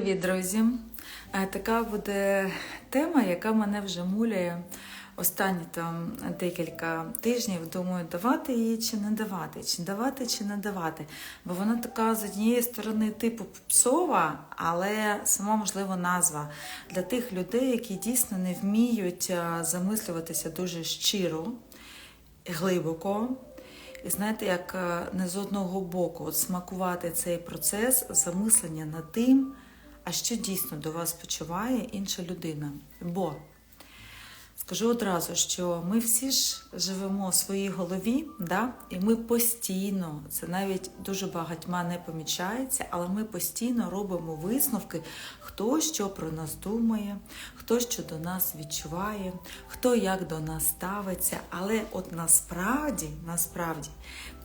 Привіт, друзі! Е, Така буде тема, яка мене вже муляє останні там декілька тижнів. Думаю, давати її чи не давати, чи давати, чи не давати. Бо вона така з однієї сторони типу псова, але сама можливо назва для тих людей, які дійсно не вміють е, замислюватися дуже щиро, глибоко. І знаєте, як е, не з одного боку от смакувати цей процес замислення над тим, а що дійсно до вас почуває інша людина. Бо скажу одразу, що ми всі ж живемо в своїй голові, да? і ми постійно, це навіть дуже багатьма не помічається, але ми постійно робимо висновки, хто що про нас думає, хто що до нас відчуває, хто як до нас ставиться. Але от насправді, насправді,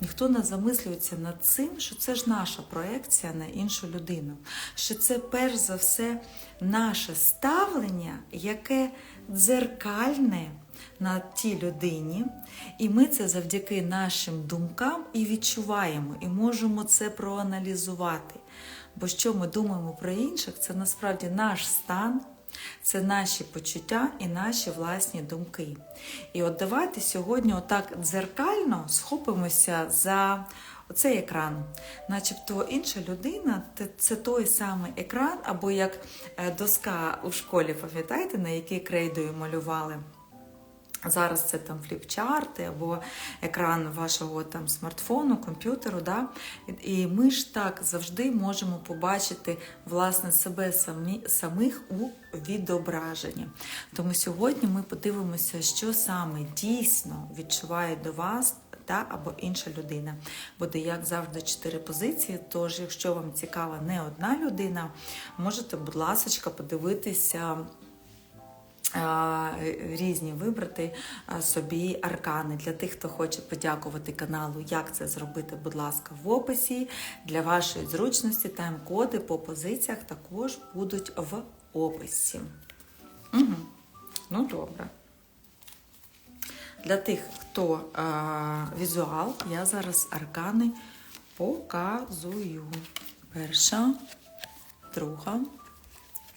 ніхто не замислюється над цим, що це ж наша проекція на іншу людину, що це перш за все наше ставлення, яке дзеркальне на тій людині, і ми це завдяки нашим думкам і відчуваємо, і можемо це проаналізувати. Бо що ми думаємо про інших, це насправді наш стан, це наші почуття і наші власні думки. І от давайте сьогодні, отак дзеркально, схопимося за оцей екран. Начебто інша людина це той самий екран, або як е, доска у школі, пам'ятаєте, на якій крейдою малювали. Зараз це там фліпчарти або екран вашого там смартфону, комп'ютеру. Да? І- ми ж так завжди можемо побачити власне себе самі, самих у відображенні. Тому сьогодні ми подивимося, що саме дійсно відчуває до вас. Та або інша людина. Буде, як завжди, чотири позиції. Тож, якщо вам цікава не одна людина, можете, будь ласка, подивитися різні вибрати собі аркани. Для тих, хто хоче подякувати каналу, як це зробити, будь ласка, в описі. Для вашої зручності тайм-коди по позиціях також будуть в описі. Угу. Ну, добре. Для тих, хто а, візуал, я зараз аркани показую. Перша, друга,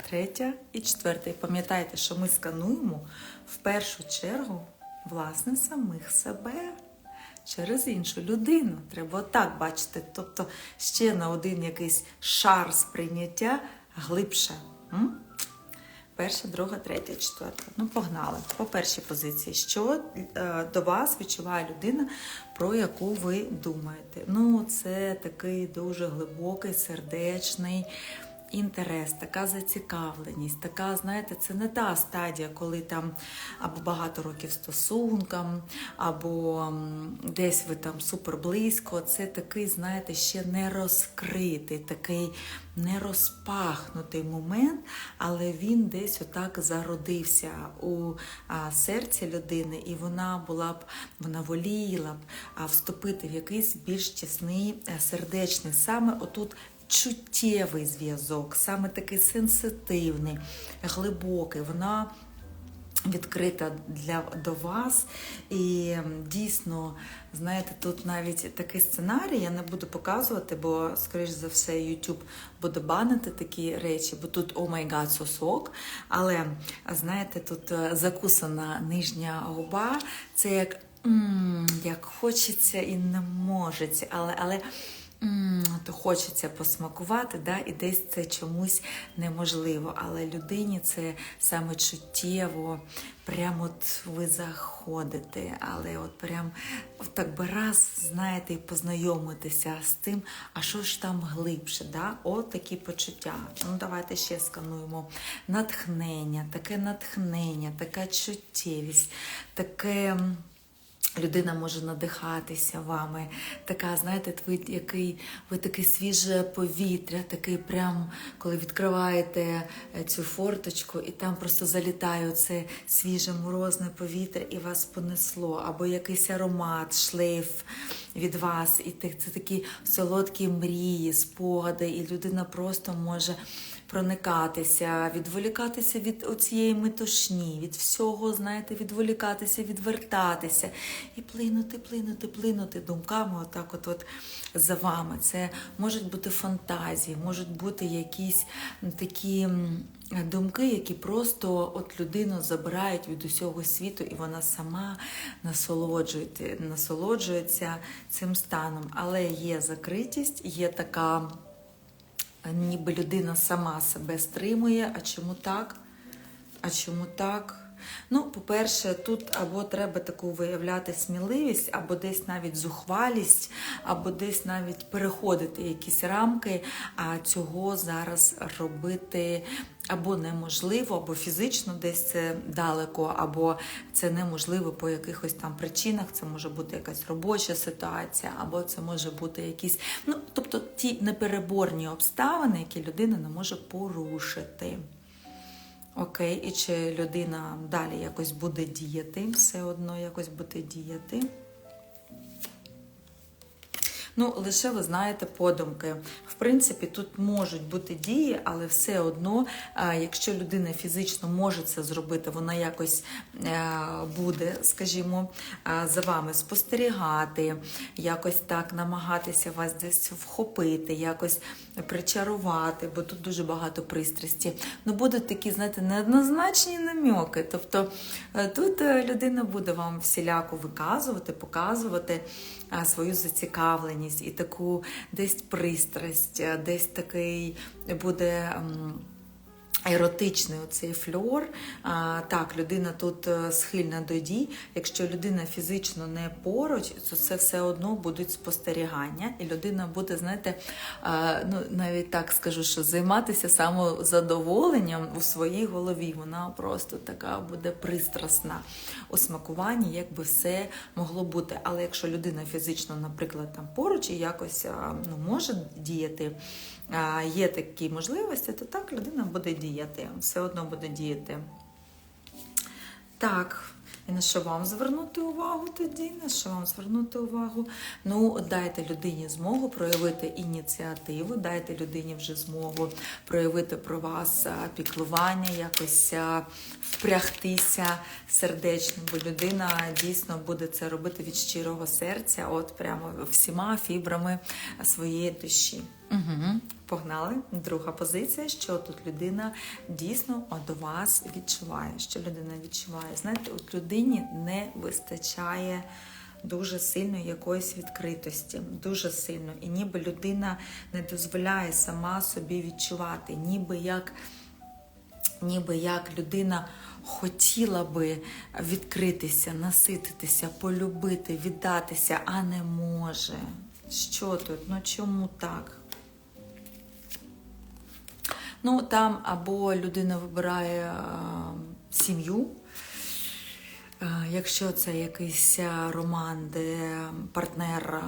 третя і четверта. І пам'ятайте, що ми скануємо в першу чергу власне самих себе через іншу людину. Треба отак бачити. Тобто ще на один якийсь шар сприйняття глибше. М? Перша, друга, третя, четверта. Ну, погнали. По першій позиції. Що е, до вас відчуває людина, про яку ви думаєте? Ну, це такий дуже глибокий, сердечний інтерес, така зацікавленість, така, знаєте, це не та стадія, коли там або багато років стосункам, або десь ви там супер близько. Це такий, знаєте, ще не розкритий, такий не розпахнутий момент, але він десь отак зародився у серці людини, і вона була б, вона воліла б вступити в якийсь більш тісний е, сердечний. Саме отут чуттєвий зв'язок, саме такий сенситивний, глибокий. Вона відкрита для до вас. І дійсно, знаєте, тут навіть такий сценарій я не буду показувати, бо, скоріш за все, YouTube буде банити такі речі, бо тут о май гад, сосок. Але знаєте, тут е, закусана нижня губа, це як, як хочеться і не можеться, але. але то хочеться посмакувати, да, і десь це чомусь неможливо. Але людині це саме чуттєво, прямо от ви заходите, але от прям от так би раз, знаєте, і познайомитися з тим, а що ж там глибше, да? от такі почуття. Ну, давайте ще скануємо. Натхнення, таке натхнення, така чуттєвість, таке. Людина може надихатися вами. Така, знаєте, ви який ви таке свіже повітря, такий прям, коли відкриваєте е, цю форточку, і там просто залітає це свіже морозне повітря, і вас понесло, або якийсь аромат, шлейф від вас, і це такі солодкі мрії, спогади, і людина просто може проникатися, відволікатися від оцієї метушні, від всього, знаєте, відволікатися, відвертатися і плинути, плинути, плинути думками, отак, от, от за вами. Це можуть бути фантазії, можуть бути якісь такі. Думки, які просто от людину забирають від усього світу, і вона сама насолоджується, насолоджується цим станом. Але є закритість, є така, ніби людина сама себе стримує. А чому так? А чому так? Ну, по-перше, тут або треба таку виявляти сміливість, або десь навіть зухвалість, або десь навіть переходити якісь рамки, а цього зараз робити або неможливо, або фізично десь це далеко, або це неможливо по якихось там причинах. Це може бути якась робоча ситуація, або це може бути якісь, ну тобто ті непереборні обставини, які людина не може порушити. Окей, і чи людина далі якось буде діяти, все одно якось буде діяти. Ну, лише ви знаєте подумки. В принципі, тут можуть бути дії, але все одно, якщо людина фізично може це зробити, вона якось е, буде, скажімо, за вами спостерігати, якось так намагатися вас десь вхопити, якось причарувати, бо тут дуже багато пристрасті. Ну, будуть такі, знаєте, неоднозначні намьоки. Тобто е, тут е, людина буде вам всіляко виказувати, показувати свою зацікавленість і таку десь пристрасть, десь такий буде. Еротичний оцей фльор. Так, людина тут е, схильна до дій. Якщо людина фізично не поруч, то це все одно будуть спостерігання, і людина буде, знаєте, ну навіть так скажу, що займатися самозадоволенням у своїй голові. Вона просто така буде пристрасна у смакуванні, як би все могло бути. Але якщо людина фізично, наприклад, там поруч і якось ну, може діяти, є такі можливості, то так людина буде діяти, все одно буде діяти. Так, і на що вам звернути увагу тоді? На що вам звернути увагу? Ну, дайте людині змогу проявити ініціативу, дайте людині вже змогу проявити про вас піклування, якось впрягтися сердечно, бо людина дійсно буде це робити від щирого серця, от прямо всіма фібрами своєї душі. Угу. Погнали. Друга позиція, що тут людина дійсно до вас відчуває. Що людина відчуває? Знаєте, от людині не вистачає дуже сильно якоїсь відкритості, дуже сильно. І ніби людина не дозволяє сама собі відчувати, ніби як. Ніби як людина хотіла би відкритися, насититися, полюбити, віддатися, а не може. Що тут? Ну чому так? Ну, там або людина вибирає сім'ю, якщо це якийсь роман, де партнер,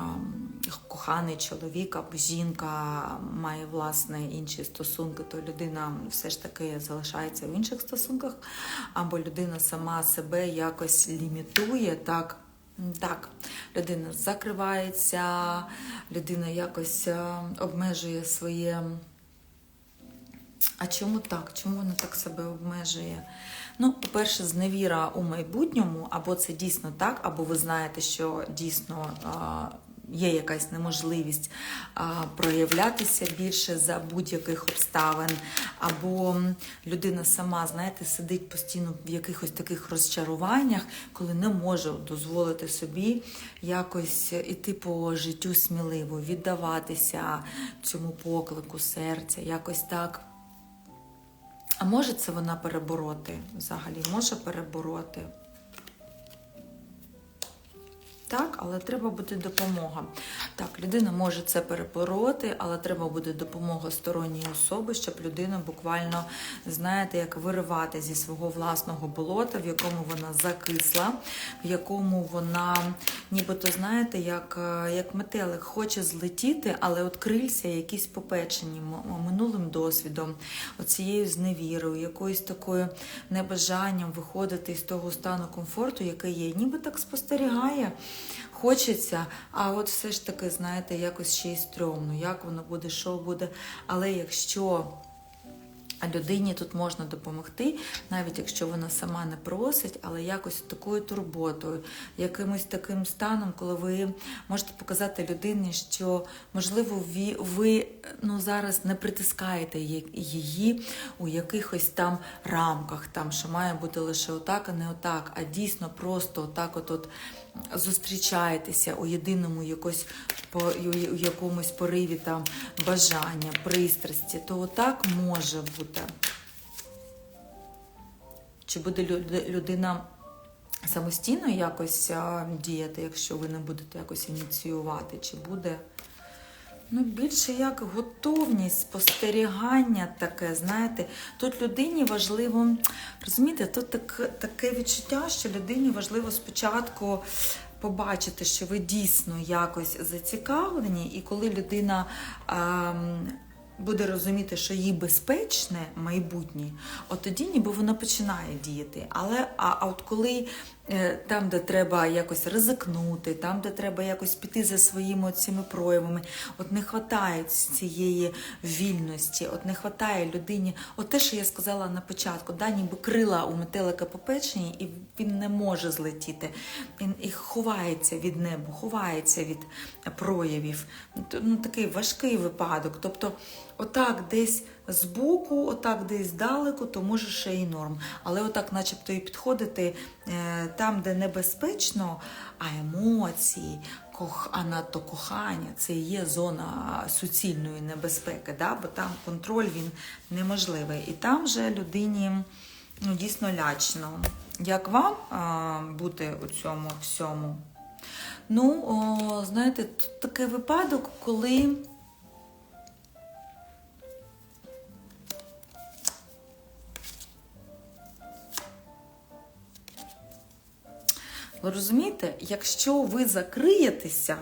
коханий чоловік або жінка має власне інші стосунки, то людина все ж таки залишається в інших стосунках, або людина сама себе якось лімітує так. Так, людина закривається, людина якось обмежує своє. А чому так? Чому вона так себе обмежує? Ну, по-перше, зневіра у майбутньому, або це дійсно так, або ви знаєте, що дійсно є якась неможливість проявлятися більше за будь-яких обставин, або людина сама, знаєте, сидить постійно в якихось таких розчаруваннях, коли не може дозволити собі якось іти по життю сміливо, віддаватися цьому поклику серця, якось так. А може це вона перебороти взагалі? Може перебороти? Так, але треба буде допомога. Так, людина може це перебороти, але треба буде допомога сторонньої особи, щоб людина буквально, знаєте, як виривати зі свого власного болота, в якому вона закисла, в якому вона, нібито, знаєте, як, е, як метелик хоче злетіти, але от крильця якісь попечені минулим досвідом, оцією зневірою, якоюсь такою небажанням виходити з того стану комфорту, який є, ніби так спостерігає. Хочеться, а от все ж таки, знаєте, якось ще й стрьомно, як воно буде, що буде. Але якщо людині тут можна допомогти, навіть якщо вона сама не просить, але якось такою турботою, якимось таким станом, коли ви можете показати людині, що можливо ви, ви ну, зараз не притискаєте її- у якихось там рамках, там що має бути лише отак, а не отак, а дійсно просто отак, от, от зустрічаєтеся у єдиному якось по у якомусь пориві там бажання, пристрасті, то отак може бути. Чи буде людина самостійно якось діяти, якщо ви не будете якось ініціювати, чи буде Ну, більше як готовність, спостерігання таке, знаєте, тут людині важливо, розумієте, тут так, таке відчуття, що людині важливо спочатку побачити, що ви дійсно якось зацікавлені, і коли людина ем, буде розуміти, що їй безпечне майбутнє, от тоді ніби вона починає діяти. Але а, а от коли там, де треба якось ризикнути, там, де треба якось піти за своїми цими проявами, от не вистачає цієї вільності, от не вистачає людині, от те, що я сказала на початку, да, ніби крила у метелика попечені, і він не може злетіти. Він і ховається від неба, ховається від проявів. Ну, такий важкий випадок. Тобто, отак десь збоку, отак десь здалеку, то може ще й норм. Але отак, начебто, і підходити е, там, де небезпечно, а емоції, кох, а надто кохання це і є зона суцільної небезпеки, да? бо там контроль він неможливий. І там же людині ну, дійсно лячно. Як вам а, бути у цьому всьому? Ну, о, знаєте, тут такий випадок, коли. Ви розумієте, якщо ви закриєтеся,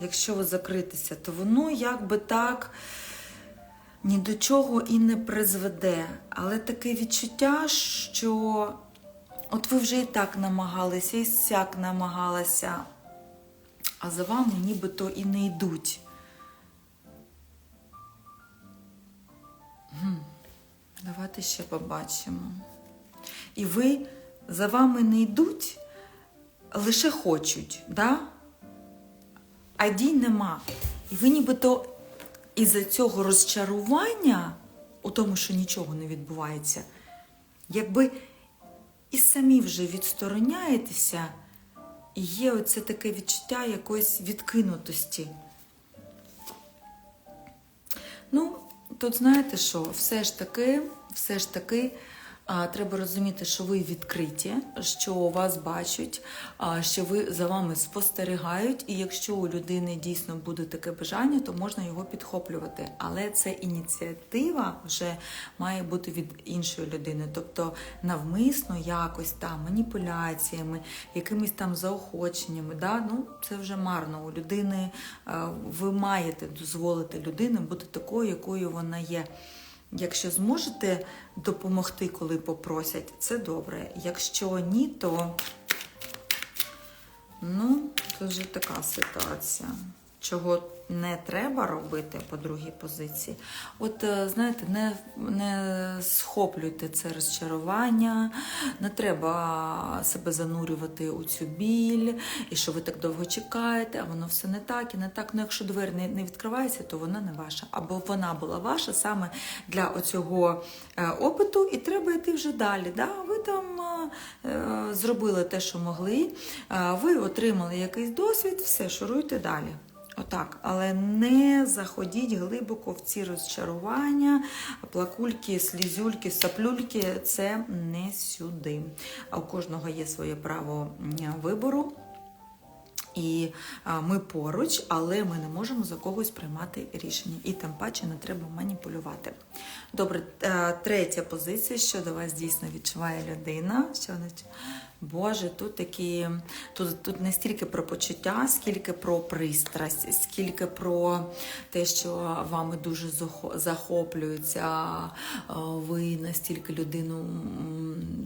якщо ви закритеся, то воно якби так ні до чого і не призведе. Але таке відчуття, що от ви вже і так намагалися, і сяк намагалися, а за вами нібито і не йдуть. Давайте ще побачимо. І ви за вами не йдуть, лише хочуть, да? а дій нема. І ви нібито із-за цього розчарування у тому, що нічого не відбувається, якби і самі вже відстороняєтеся, і є оце таке відчуття якоїсь відкинутості. Ну, тут знаєте що, все ж таки, все ж таки. Треба розуміти, що ви відкриті, що вас бачать, що ви за вами спостерігають, і якщо у людини дійсно буде таке бажання, то можна його підхоплювати. Але це ініціатива вже має бути від іншої людини, тобто навмисно якось там маніпуляціями, якимись там заохоченнями. Да? Ну, це вже марно. У людини ви маєте дозволити людині бути такою, якою вона є. Якщо зможете допомогти, коли попросять, це добре. Якщо ні, то ну, це вже така ситуація. Чого не треба робити по другій позиції. От, е, знаєте, не, не схоплюйте це розчарування, не треба себе занурювати у цю біль, і що ви так довго чекаєте, а воно все не так і не так. Ну, якщо двері не, не відкривається, то вона не ваша. Або вона була ваша саме для оцього е, опиту, і треба йти вже далі. Да? Ви там е, е, зробили те, що могли, е, ви отримали якийсь досвід, все, шуруйте далі. Отак, але не заходіть глибоко в ці розчарування, плакульки, слізюльки, саплюльки це не сюди. А у кожного є своє право вибору. І ми поруч, але ми не можемо за когось приймати рішення. І тим паче не треба маніпулювати. Добре, е, третя позиція, що до вас дійсно відчуває людина. Що вона? Боже, тут такі, тут, тут не стільки про почуття, скільки про пристрасть, скільки про те, що вами дуже захо- захоплюються, ви настільки людину,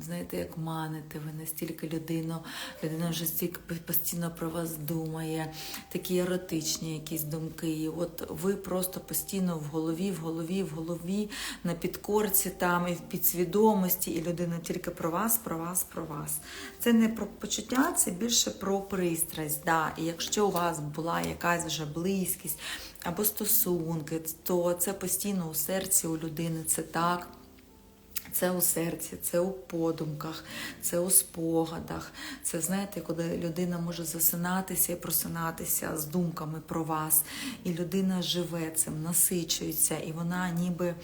знаєте, як маните, ви настільки людину, людина вже стільки постійно про вас думає, такі еротичні якісь думки. І от ви просто постійно в голові, в голові, в голові, на підкорці там і в підсвідомості, і людина тільки про вас, про вас, про вас. Це не про почуття, це більше про пристрасть. Да. І якщо у вас була якась вже близькість або стосунки, то це постійно у серці у людини, це так. Це у серці, це у подумках, це у спогадах. Це знаєте, коли людина може засинатися і просинатися з думками про вас, і людина живе цим, насичується, і вона ніби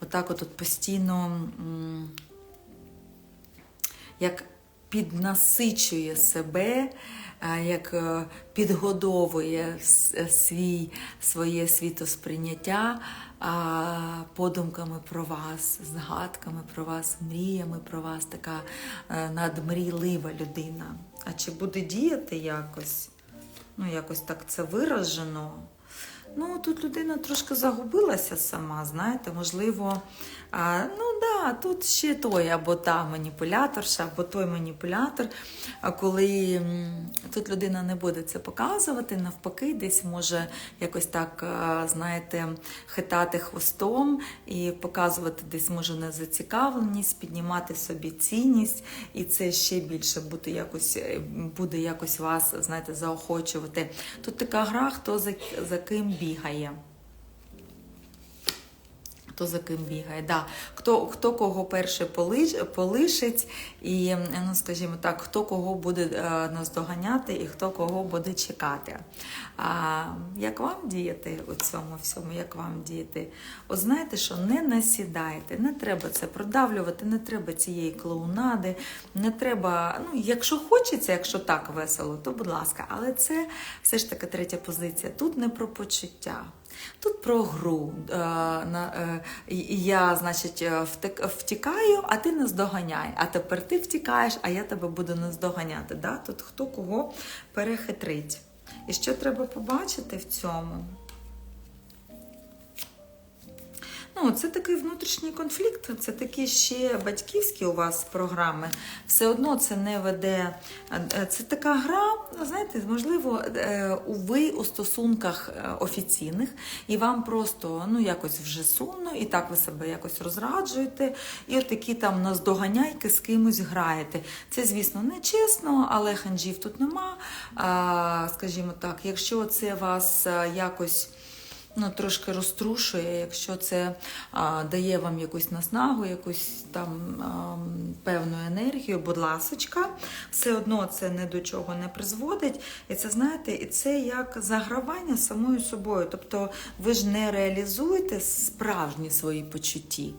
отак от, от постійно як піднасичує себе, як е, підгодовує е, свій, своє світосприйняття подумками про вас, згадками про вас, мріями про вас, така е, надмрійлива людина. А чи буде діяти якось? Ну, якось так це виражено. Ну, тут людина трошки загубилася сама, знаєте, можливо, а, ну да, тут ще той або та маніпуляторша, або той маніпулятор. А коли тут людина не буде це показувати, навпаки, десь може якось так, знаєте, хитати хвостом і показувати десь може незацікавленість, піднімати собі цінність, і це ще більше буде якось, е, буде якось вас, знаєте, заохочувати. Тут така гра, хто за, за ким бігає. Хто за ким бігає, да. хто, хто кого перше полиш, полишить, і, ну, скажімо так, хто кого буде е, наздоганяти і хто кого буде чекати. А, як вам діяти у цьому всьому? Як вам діяти? От знаєте, що не насідайте, не треба це продавлювати, не треба цієї клоунади, не треба, ну, якщо хочеться, якщо так весело, то будь ласка, але це все ж таки третя позиція. Тут не про почуття. Тут про гру. Е, е, я, значить, е, втікаю, а ти наздоганяй. А тепер ти втікаєш, а я тебе буду наздоганяти. Да? Тут хто кого перехитрить. І що треба побачити в цьому? Ну, це такий внутрішній конфлікт, це такі ще батьківські у вас програми. Все одно це не веде. е, Це така гра, знаєте, можливо, е, ви у стосунках е, офіційних, і вам просто ну, якось вже сумно, і так ви себе якось розраджуєте, і от такі там наздоганяйки з кимось граєте. Це, звісно, не чесно, але ханжів тут нема. Скажімо так, якщо це вас е, якось ну, трошки розтрушує, якщо це а, дає вам якусь наснагу, якусь там а, певну енергію, будь ласочка, все одно це ні до чого не призводить. І це, знаєте, і це як загравання самою собою. Тобто ви ж не реалізуєте справжні свої почутті.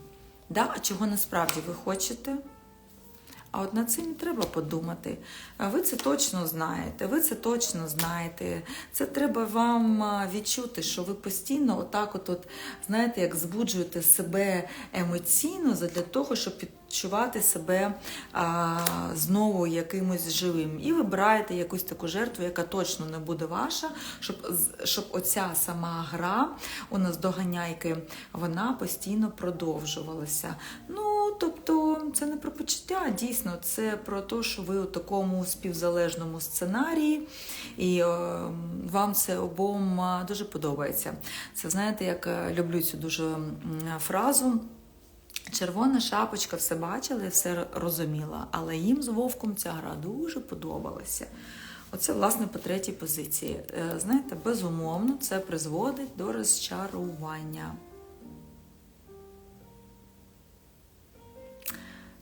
Да? Чого насправді ви хочете? А от на це не треба подумати. Ви це точно знаєте, ви це точно знаєте. Це треба вам відчути, що ви постійно, отак, от, от знаєте, як збуджуєте себе емоційно для того, щоб відчувати себе а, знову якимось живим. І вибираєте якусь таку жертву, яка точно не буде ваша, щоб, щоб оця сама гра у нас доганяйки, вона постійно продовжувалася. Ну, тобто, це не про почуття, дійсно, це про те, що ви у такому співзалежному сценарії, і е, вам це обом дуже подобається. Це знаєте, як е, люблю цю дуже фразу. Червона шапочка все бачила і все розуміла, але їм з вовком ця гра дуже подобалася. Оце, власне, по третій позиції. Е, Знаєте, безумовно, це призводить до розчарування.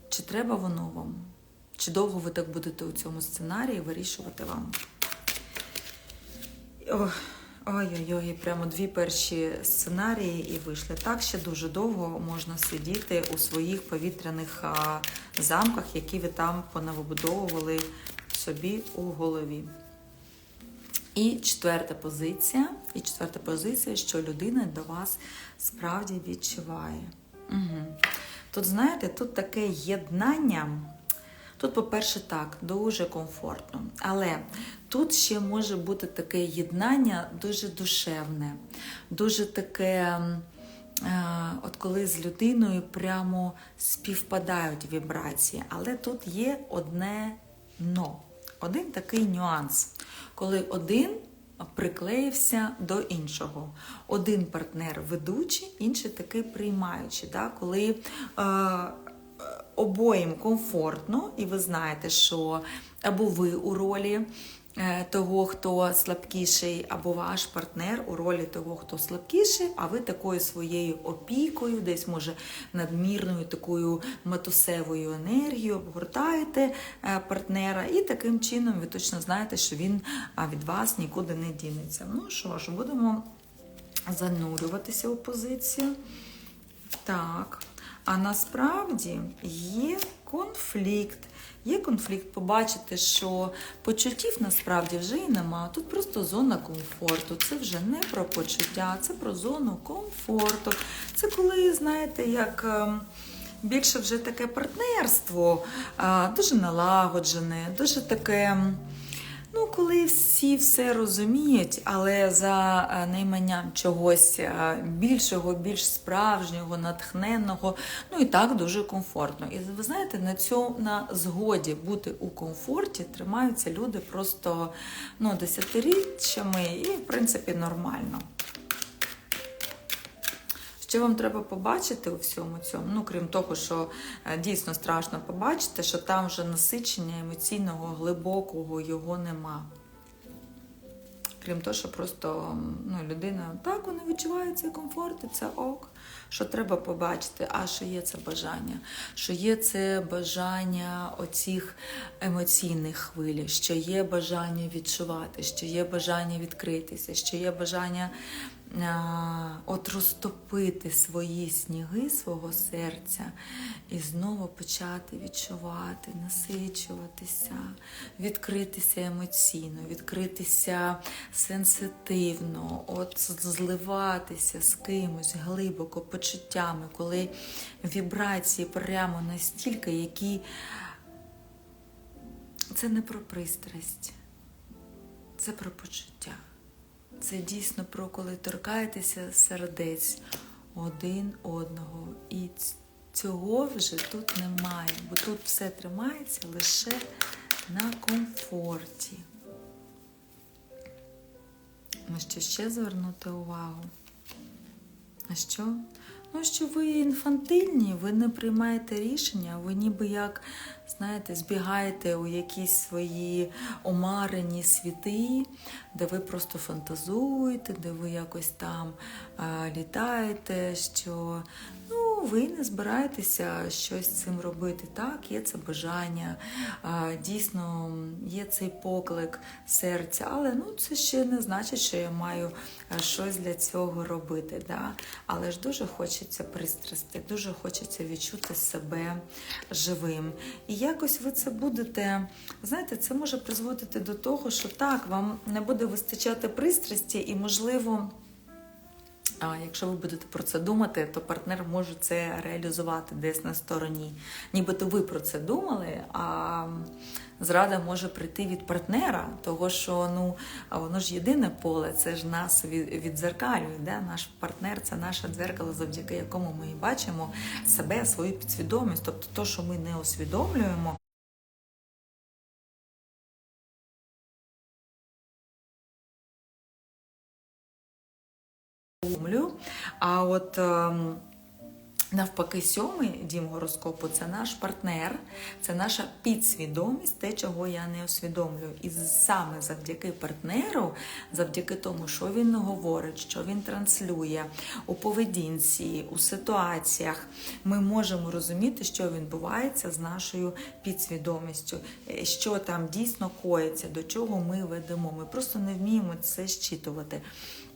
Чи треба воно вам? Чи довго ви так будете у цьому сценарії вирішувати вам? Ох, Ой-ой-ой, прямо дві перші сценарії і вийшли. Так ще дуже довго можна сидіти у своїх повітряних замках, які ви там понавибудовували собі у голові. І четверта позиція. І четверта позиція, що людина до вас справді відчуває. Угу. Тут, знаєте, тут таке єднання. Тут, по-перше, так, дуже комфортно. Але тут ще може бути таке єднання дуже душевне, дуже таке. е, От коли з людиною прямо співпадають вібрації, але тут є одне но, один такий нюанс, коли один приклеївся до іншого. Один партнер ведучий, інший такий приймаючий. Да? Коли е, обоїм комфортно, і ви знаєте, що або ви у ролі е, того, хто слабкіший, або ваш партнер у ролі того, хто слабкіший, а ви такою своєю опікою, десь може надмірною такою матусевою енергією обгортаєте е, партнера, і таким чином ви точно знаєте, що він від вас нікуди не дінеться. Ну що ж, будемо занурюватися у позицію. Так. А насправді є конфлікт. Є конфлікт, побачити, що почуттів насправді вже і нема. Тут просто зона комфорту. Це вже не про почуття, це про зону комфорту. Це коли, знаєте, як. ем, Більше вже таке партнерство, дуже налагоджене, дуже таке. Ну, коли всі все розуміють, але за е, найманням чогось е, більшого, більш справжнього, натхненного, ну і так дуже комфортно. І ви знаєте, на цьому на згоді бути у комфорті тримаються люди просто ну, десятиріччями і, в принципі, нормально. Що вам треба побачити у всьому цьому? Ну, крім того, що е, дійсно страшно побачити, що там вже насичення емоційного, глибокого його нема. Крім того, що просто ну, людина так вона відчуває цей комфорт, і це ок. Що треба побачити, а що є це бажання, що є це бажання оцих емоційних хвиль, що є бажання відчувати, що є бажання відкритися, що є бажання от розтопити свої сніги свого серця і знову почати відчувати, насичуватися, відкритися емоційно, відкритися сенситивно, от зливатися з кимось глибоко почуттями, коли вібрації прямо настільки, які це не про пристрасть, це про почуття. Це дійсно про коли торкаєтеся сердець один одного. І цього вже тут немає, бо тут все тримається лише на комфорті. На що ще звернути увагу? А що? Ну, що ви інфантильні, ви не приймаєте рішення, ви ніби як, знаєте, збігаєте у якісь свої омарені світи, де ви просто фантазуєте, де ви якось там а, літаєте, що ну, ви не збираєтеся щось цим робити. Так, є це бажання, дійсно є цей поклик серця, але ну, це ще не значить, що я маю щось для цього робити. Да? Але ж дуже хочеться пристрасти, дуже хочеться відчути себе живим. І якось ви це будете, знаєте, це може призводити до того, що так, вам не буде вистачати пристрасті, і, можливо, а якщо ви будете про це думати, то партнер може це реалізувати десь на стороні. Нібито ви про це думали, а зрада може прийти від партнера, того що ну воно ж єдине поле, це ж нас від- віддзеркалює. Да? Наш партнер це наше дзеркало, завдяки якому ми бачимо себе, свою підсвідомість. Тобто, то, що ми не усвідомлюємо. Усвідомлюю. А от ем, навпаки, сьомий дім гороскопу це наш партнер, це наша підсвідомість, те, чого я не усвідомлюю. І саме завдяки партнеру, завдяки тому, що він говорить, що він транслює у поведінці, у ситуаціях, ми можемо розуміти, що відбувається з нашою підсвідомістю, е, що там дійсно коїться, до чого ми ведемо. Ми просто не вміємо це щитувати.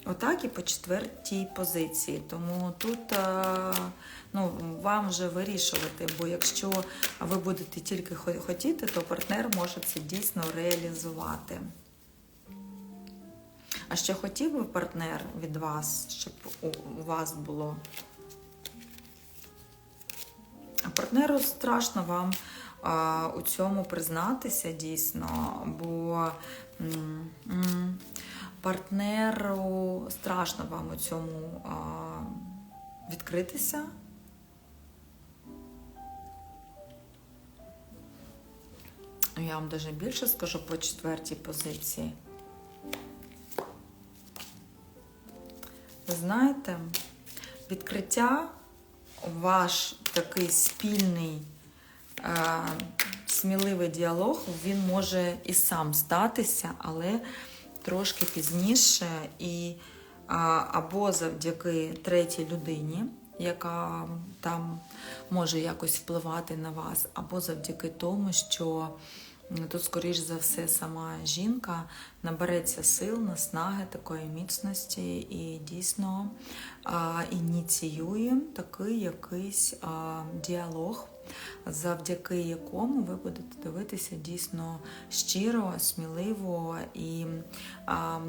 Отак і по четвертій позиції. Тому тут е, ну, вам вже вирішувати, бо якщо ви будете тільки хотіти, то партнер може це дійсно реалізувати. А що хотів би партнер від вас, щоб у у вас було? А партнеру страшно вам а, у цьому признатися дійсно, бо м, м, партнеру страшно вам у цьому а, відкритися. Я вам даже більше скажу по четвертій позиції. Знаєте, відкриття, ваш такий спільний, е, сміливий діалог, він може і сам статися, але трошки пізніше, і або завдяки третій людині, яка там може якось впливати на вас, або завдяки тому, що тут, скоріш за все, сама жінка набереться сил, наснаги, такої міцності і дійсно ініціює такий якийсь діалог, завдяки якому ви будете дивитися дійсно щиро, сміливо і. А,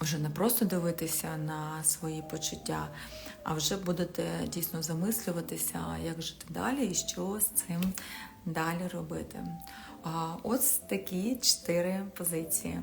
вже не просто дивитися на свої почуття, а вже будете дійсно замислюватися, як жити далі і що з цим далі робити. Ось такі чотири позиції.